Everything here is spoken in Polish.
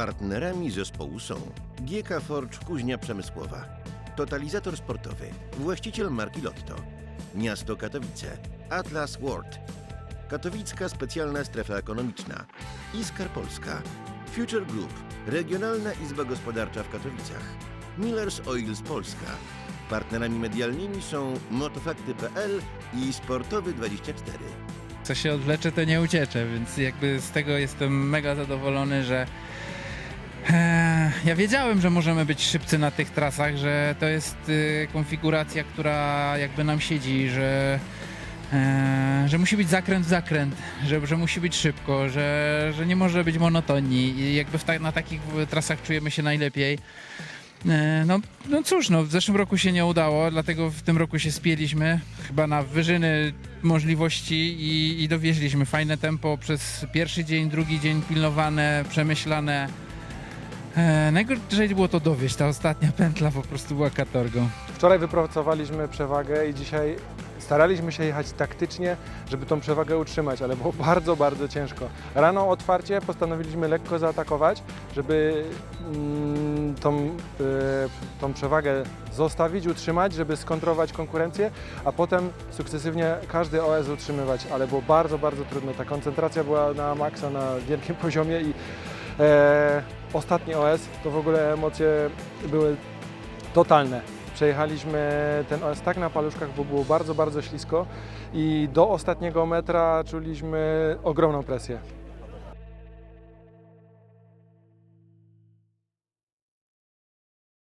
Partnerami zespołu są GK Forge Kuźnia Przemysłowa, Totalizator Sportowy, właściciel marki Lotto, Miasto Katowice, Atlas World, Katowicka Specjalna Strefa Ekonomiczna, Iskar Polska, Future Group, Regionalna Izba Gospodarcza w Katowicach, Millers Oils Polska. Partnerami medialnymi są motofakty.pl i Sportowy24. Co się odwlecze, to nie uciecze, więc jakby z tego jestem mega zadowolony, że e, ja wiedziałem, że możemy być szybcy na tych trasach, że to jest e, konfiguracja, która jakby nam siedzi, że, e, że musi być zakręt w zakręt, że, że musi być szybko, że, że nie może być monotonii i jakby ta, na takich trasach czujemy się najlepiej. E, No, no cóż, no, w zeszłym roku się nie udało, dlatego w tym roku się spieliśmy chyba na wyżyny możliwości i, i dowieźliśmy fajne tempo przez pierwszy dzień, drugi dzień pilnowane, przemyślane. E, najgorzej było to dowieść, ta ostatnia pętla po prostu była katorgą. Wczoraj wypracowaliśmy przewagę i dzisiaj staraliśmy się jechać taktycznie, żeby tą przewagę utrzymać, ale było bardzo, bardzo ciężko. Rano otwarcie postanowiliśmy lekko zaatakować, żeby mm, tą, y, tą przewagę zostawić, utrzymać, żeby skontrować konkurencję, a potem sukcesywnie każdy OS utrzymywać, ale było bardzo, bardzo trudno. Ta koncentracja była na maksa, na wielkim poziomie i e, ostatni OS to w ogóle emocje były totalne. Przejechaliśmy ten OS tak na paluszkach, bo było bardzo, bardzo ślisko i do ostatniego metra czuliśmy ogromną presję.